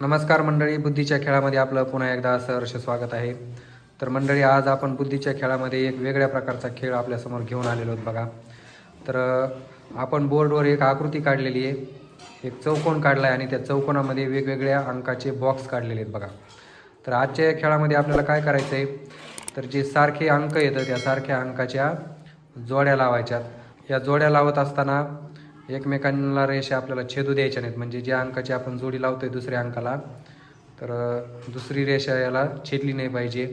नमस्कार मंडळी बुद्धीच्या खेळामध्ये आपलं पुन्हा एकदा सहर्ष स्वागत आहे. तर मंडळी आज आपण बुद्धीच्या खेळामध्ये एक वेगळ्या प्रकारचा खेळ आपल्यासमोर घेऊन आलेलो आहोत बघा. तर आपण बोर्डवर एक आकृती काढलेली आहे. एक चौकोन काढला आहे आणि त्या चौकोनामध्ये वेगवेगळ्या अंकाचे बॉक्स काढलेले आहेत बघा. तर आजच्या या खेळामध्ये आपल्याला काय करायचं आहे तर जे सारखे अंक येतं त्या सारख्या अंकाच्या जोड्या लावायच्यात. या जोड्या लावत असताना एकमेकांना रेषा आपल्याला छेदू द्यायच्या नाहीत. म्हणजे ज्या अंकाची आपण जोडी लावतोय दुसऱ्या अंकाला तर दुसरी रेषा याला छेदली नाही पाहिजे.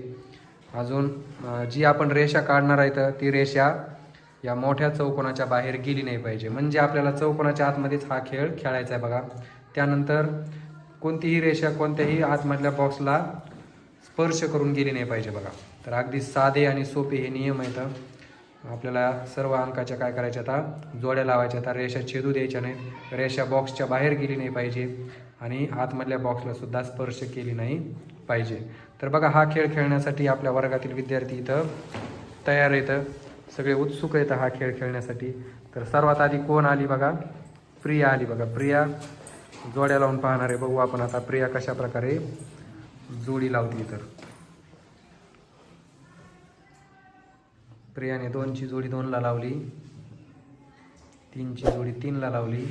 अजून जी आपण रेषा काढणार आहे तर ती रेषा या मोठ्या चौकोनाच्या बाहेर गेली नाही पाहिजे. म्हणजे आपल्याला चौकोनाच्या आतमध्येच हा खेळ खेळायचा आहे बघा. त्यानंतर कोणतीही रेषा कोणत्याही आतमधल्या बॉक्सला स्पर्श करून गेली नाही पाहिजे बघा. तर अगदी साधे आणि सोपे हे नियम आहेत. आपल्याला सर्व अंकाच्या काय करायच्या आता? जोड्या लावायच्या आता. रेषा छेदू द्यायच्या नाहीत रेषा बॉक्सच्या बाहेर गेली नाही पाहिजे. आणि आतमधल्या बॉक्सला सुद्धा स्पर्श केली नाही पाहिजे. तर बघा हा खेळ खेळण्यासाठी आपल्या वर्गातील विद्यार्थी इथं तयार येतं सगळे उत्सुक येतं हा खेळ खेळण्यासाठी. तर सर्वात आधी कोण आली बघा? प्रिया आली बघा. प्रिया जोड्या लावून पाहणार आहे. बघू आपण आता प्रिया कशा प्रकारे जोडी लावते तर प्रियाने दोनची जोडी दोनला लावली. तीनची जोडी तीनला लावली.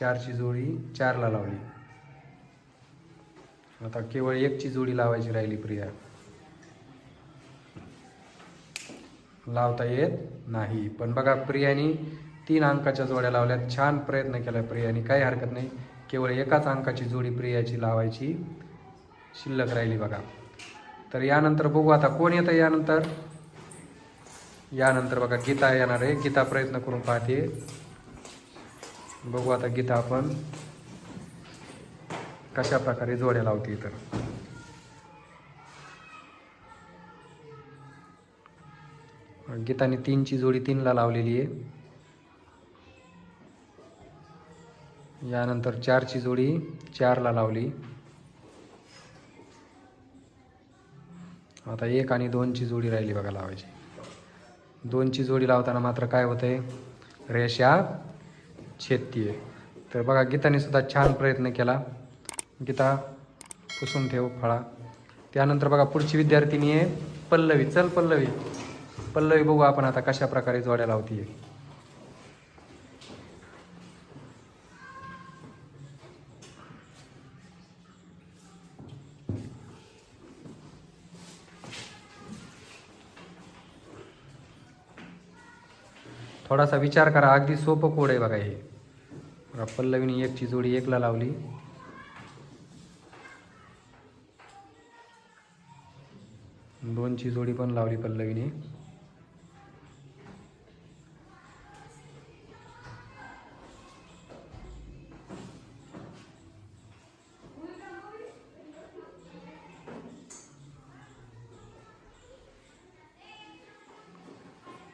चारची जोडी चारला लावली. आता केवळ एकची जोडी लावायची राहिली प्रिया. लावता येत नाही. पण बघा प्रियानी तीन अंकाच्या जोड्या लावल्यात. छान प्रयत्न केला प्रियानी. काही हरकत नाही. केवळ एकाच अंकाची जोडी प्रियाची लावायची शिल्लक राहिली बघा. तर यानंतर बघू आता कोण येतं यानंतर? यानंतर बघा गीता येणार आहे. गीता प्रयत्न करून पाहते. बघू आता गीता आपण कशा प्रकारे जोड्या लावते तर गीताने तीनची जोडी तीनला लावलेली आहे. यानंतर चारची जोडी चारला लावली. आता एक आणि दोनची जोडी राहिली बघा लावायची. दोनची जोडी लावताना मात्र काय होतंय? रेषा छेदतीये. तर बघा गीताने सुद्धा छान प्रयत्न केला. गीता पुसून ठेव फळा. त्यानंतर बघा पुढची विद्यार्थिनी आहे पल्लवी. चल पल्लवी. पल्लवी बघू आपण आता कशा प्रकारे जोड्या लावतीये. थोडासा विचार करा अगदी सोपं कोड आहे बघा हे. पल्लवीने एकची जोडी एकला लावली. दोनची जोडी पण लावली पल्लवीने.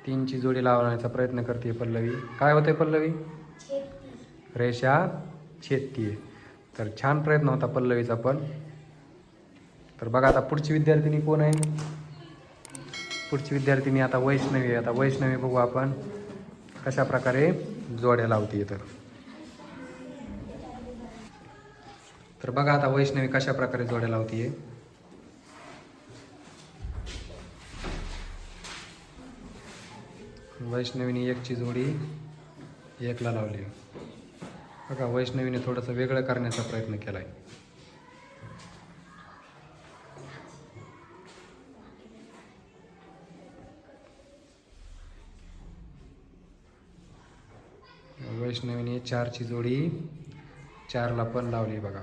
तीनची जोडी लावण्याचा प्रयत्न करते पल्लवी. काय होते पल्लवी? रेषा छेदतीये. तर छान प्रयत्न होता पल्लवीचा पण. तर बघा आता पुढची विद्यार्थिनी कोण आहे? पुढची विद्यार्थिनी आता वैष्णवी आहे. आता वैष्णवी बघू आपण कशा प्रकारे जोड्या लावते तर. तर बघा आता वैष्णवी कशा प्रकारे जोड्या लावतीये. वैष्णवीने एकची जोडी एकला लावली. बघा वैष्णवीने थोडंसं वेगळं करण्याचा प्रयत्न केला आहे वैष्णवीने चारची जोडी चारला पण लावली बघा.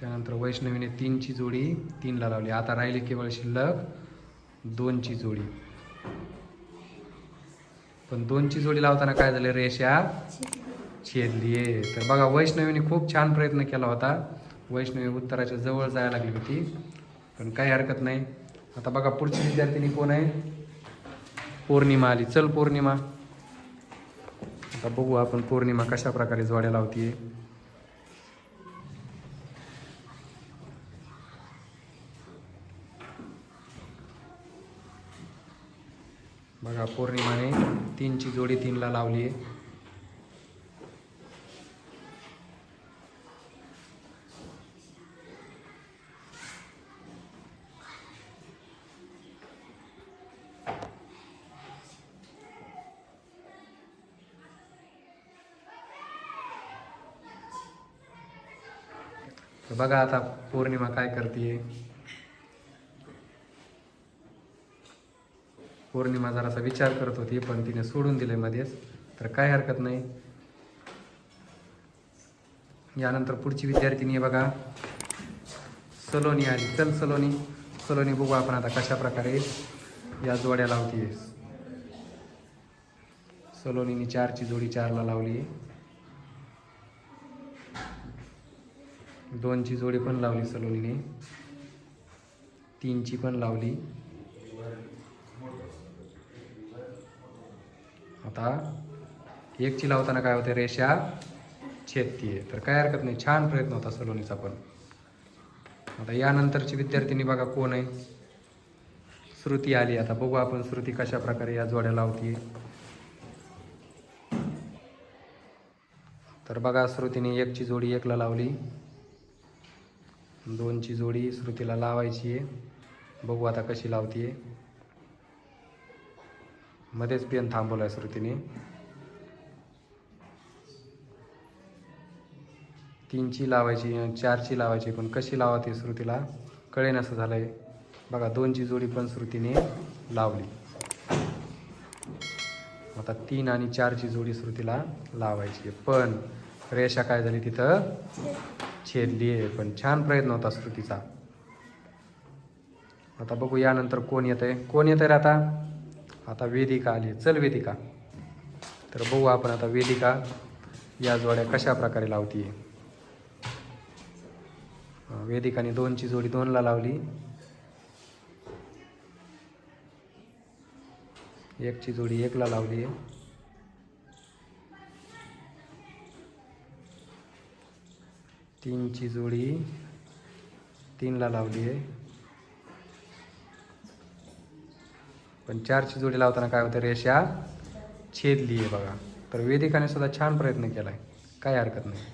त्यानंतर वैष्णवीने तीनची जोडी तीनला लावली. आता राहिली केवळ शिल्लक दोनची जोडी. पण दोनची जोडी लावताना काय झालं रेषा? छेदली आहे. तर बघा वैष्णवीने खूप छान प्रयत्न केला होता. वैष्णवी उत्तराच्या जवळ जायला लागली होती. पण काही हरकत नाही. आता बघा पुढची विद्यार्थिनी कोण आहे? पौर्णिमा आली. चल पौर्णिमा. आता बघू आपण पौर्णिमा कशा प्रकारे जोड्या लावतीये. बघा पौर्णिमाने तीनची जोडी तीनला लावली आहे बघा आता पौर्णिमा काय करते पौर्णिमा जरासा विचार करत होती पण तिने सोडून दिले मध्येच. तर काय हरकत नाही. यानंतर पुढची विद्यार्थिनी आहे बघा. सलोनी आली. चल सलोनी. सलोनी बघू आपण आता कशा प्रकारे या जोड्या लावतीये. सलोनीने चारची जोडी चारला लावली. दोनची जोडी पण लावली सलोनीने. तीनची पण लावली. आता एकची लावताना काय होते रेषा छेदतीये. तर काय हरकत नाही. छान प्रयत्न होता सलोनीचा पण. आता यानंतरची विद्यार्थिनी बघा कोण आहे? श्रुती आली. आता बघू आपण श्रुती कशा प्रकारे या जोड्या लावतीये. तर बघा श्रुतीने एकची जोडी एकला लावली. दोनची जोडी श्रुतीला लावायची आहे बघू आता कशी लावतीये. मध्येच पेन आहे श्रुतीने तीनची लावायची चारची लावायची पण कशी लावायची श्रुतीला कळेन असं झालंय. बघा दोनची जोडी पण श्रुतीने लावली. आता तीन आणि चारची जोडी श्रुतीला लावायची पण रेषा काय झाली तिथं? छेदली आहे. पण छान प्रयत्न होता श्रुतीचा आता बघू यानंतर कोण येत आहे कोण येत आहे रे आता? आता वेदिका आली. चल वेदिका. तर बघू आपण आता वेदिका या जोड्या कशा प्रकारे लावतीये. वेदिकाने दोनची जोडी दोनला लावली. एकची जोडी एकला लावली आहे तीनची जोडी तीनला लावली आहे पण चारची जोडी लावताना काय होतं रेषा छेदली आहे बघा. तर वेदिकाने सुद्धा छान प्रयत्न केला आहे काही हरकत नाही.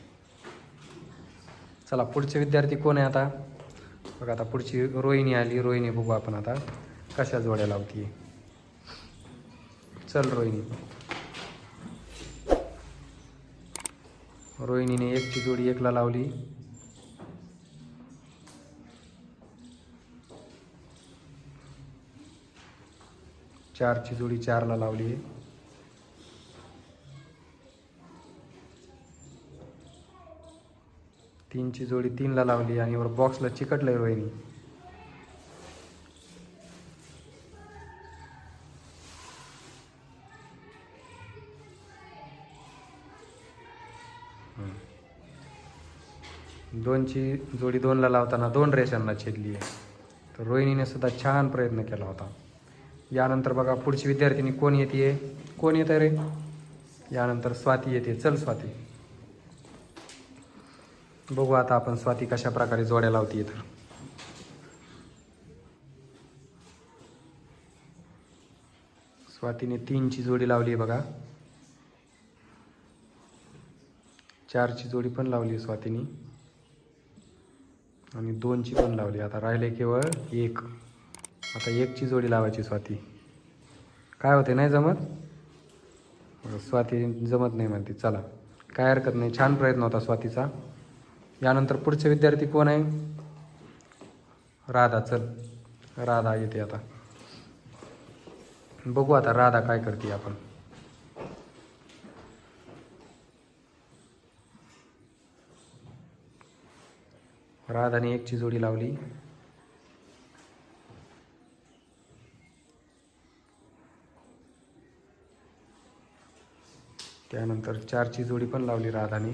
चला पुढचे विद्यार्थी कोण आहे आता? बघा आता पुढची रोहिणी आली. रोहिणी बघू आपण आता कशा जोड्या लावती चल रोहिणी. रोहिणीने एकची जोडी एकला लावली. चारची जोडी चारला लावली तीनची जोडी तीनला लावली आणि वर बॉक्सला चिकटलंय रोहिणी. दोनची जोडी दोनला लावताना दोन रेषांना छेदली आहे तर रोहिणीने सुद्धा छान प्रयत्न केला होता. यानंतर बघा पुढची विद्यार्थिनी कोण येते? कोण येत रे? यानंतर स्वाती येते. चल स्वाती. बघू आता आपण स्वाती कशा प्रकारे जोड्या लावते तर. स्वातीने तीनची जोडी लावली आहे बघा. चारची जोडी पण लावली आहे स्वातीने. आणि दोनची पण लावली. आता राहिले केवळ एक. आता एकची जोडी लावायची स्वाती. काय होते नाही जमत? स्वाती जमत नाही म्हणते चला. काय हरकत नाही छान प्रयत्न होता स्वातीचा. यानंतर पुढचे विद्यार्थी कोण आहे? राधा चल. राधा येते आता. बघू आता राधा काय करते आपण. राधाने एकची जोडी लावली. त्यानंतर चारची जोडी पण लावली राधाने.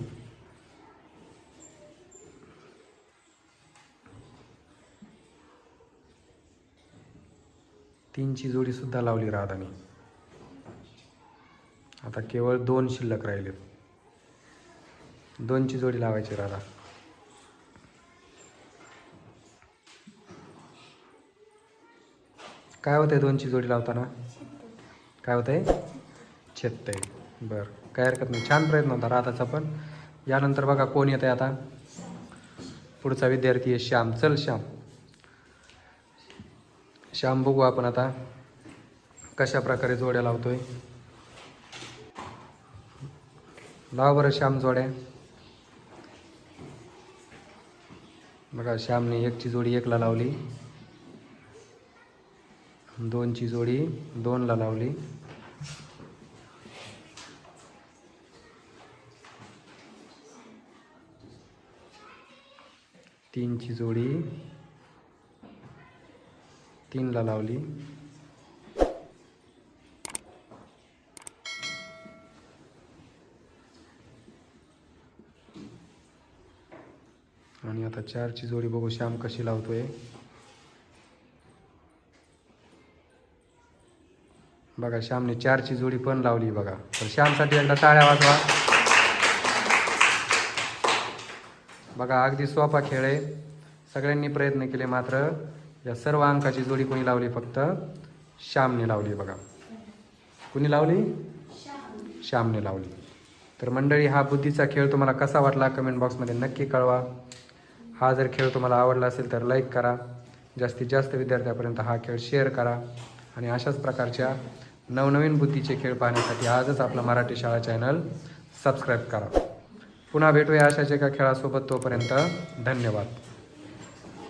तीनची जोडी सुद्धा लावली राधाने. आता केवळ दोन शिल्लक राहिले दोनची जोडी लावायची राधा. काय होतंय दोनची जोडी लावताना? काय होतंय? छेदतंय बरं. काय हरकत नाही. छान प्रयत्न होता राधाचा पण. यानंतर बघा कोण येत आहे आता. पुढचा विद्यार्थी आहे श्याम. चल श्याम. श्याम बघू आपण आता कशा प्रकारे जोड्या लावतोय. लाव बरं श्याम जोड्या. बघा श्यामने एकची जोडी एकला लावली. दोनची जोडी दोनला लावली. तीनची जोडी. तीनला लावली. आणि आता चारची जोडी बघू श्याम कशी लावतोय. बघा श्यामने चारची जोडी पण लावली बघा. तर श्यामसाठी एकदा टाळ्या वाजवा. बघा अगदी सोपा खेळ आहे. सगळ्यांनी प्रयत्न केले मात्र या सर्व अंकाची जोडी कोणी लावली? फक्त श्यामने लावली बघा. कुणी लावली? श्यामने लावली. तर मंडळी हा बुद्धीचा खेळ तुम्हाला कसा वाटला? कमेंट बॉक्समध्ये नक्की कळवा. हा जर खेळ तुम्हाला आवडला असेल तर लाईक करा. जास्तीत जास्त विद्यार्थ्यापर्यंत हा खेळ शेअर करा. आणि अशाच प्रकारच्या नवनवीन बुद्धीचे खेळ पाहण्यासाठी आजच आपला मराठी शाळा चॅनल सबस्क्राईब करा. पुन्हा भेटूया अशाच एका खेळासोबत तोपर्यंत धन्यवाद.